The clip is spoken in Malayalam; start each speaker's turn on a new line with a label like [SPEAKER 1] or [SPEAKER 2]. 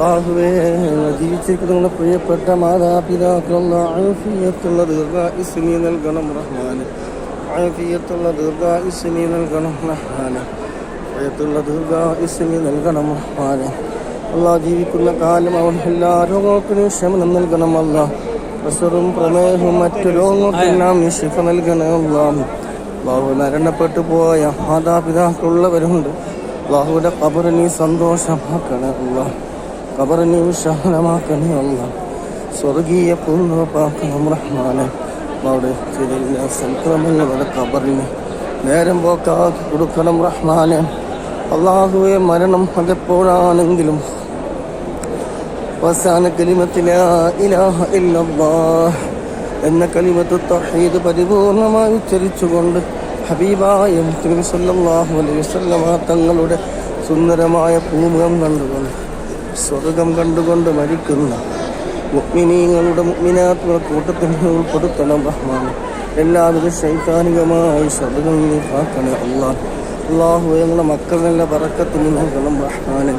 [SPEAKER 1] അള്ളാഹുവേ ജീവിച്ചിരിക്കുന്ന പ്രിയപ്പെട്ട മാതാപിതാക്കളുള്ള ആഫിയത്തുള്ള ദീർഘായുസ്മി നൽകണം റഹ്മാന്. ആഫിയത്തുള്ള ദീർഘായുസ്മി നൽകണം റഹ്മാന്. ആഫിയത്തുള്ള ദീർഘായുസ്മി നൽകണം റഹ്മാന്. അള്ളാഹ് ജീവിക്കുന്ന കാലം അവൻ എല്ലാ രോഗങ്ങൾക്കും ക്ഷമനം നൽകണം അല്ല പ്രഷറും പ്രമേഹവും മറ്റു രോഗങ്ങൾക്കെല്ലാം നീ ശിഫ നൽകണം അള്ളാഹ്. അള്ളാഹു മരണപ്പെട്ടു പോയ മാതാപിതാക്കളുള്ളവരുണ്ട്. അള്ളാഹുവിന്റെ കബറ് സന്തോഷമാക്കണം സന്തോഷമാക്കണേ അള്ളാഹ്. കബറ് നീ വിശാലമാക്കണേ അല്ല. സ്വർഗീയ പൂർണപ്പാക്കണം റഹ്മാനെ. അവിടെ ചെയ്ത സംക്രമങ്ങളുടെ കബറിന് നേരം പോക്കാക്കി കൊടുക്കണം റഹ്മാനെ. അള്ളാഹുവെ മരണം അതെപ്പോഴാണെങ്കിലും. അവസാന കലിമത്തില ഇലാഹ ഇല്ലല്ലാഹ് എന്ന കലിമത്ത് തഹീദ് പരിപൂർണമായി ഉച്ചരിച്ചുകൊണ്ട് ഹബീബായ മുസ്ലിം സല്ലല്ലാഹു അലൈഹി വസല്ലമ തങ്ങളുടെ സുന്ദരമായ പൂമുഖം കണ്ടുകൊണ്ട് സ്വർഗം കണ്ടുകൊണ്ട് മരിക്കുന്ന മുഗ്മിനീങ്ങളുടെ മുക്മിനാത്മക കൂട്ടത്തിൽ ഉൾപ്പെടുത്തണം റഹ്മാൻ. എല്ലാവിധ ശൈതാനികമായി സ്വർഗം നീ കാക്കണേ അള്ളാഹ്. അള്ളാഹു ഞങ്ങളുടെ മക്കളെല്ലാം പറക്കത്തിന് നൽകണം റഹ്മാനെ.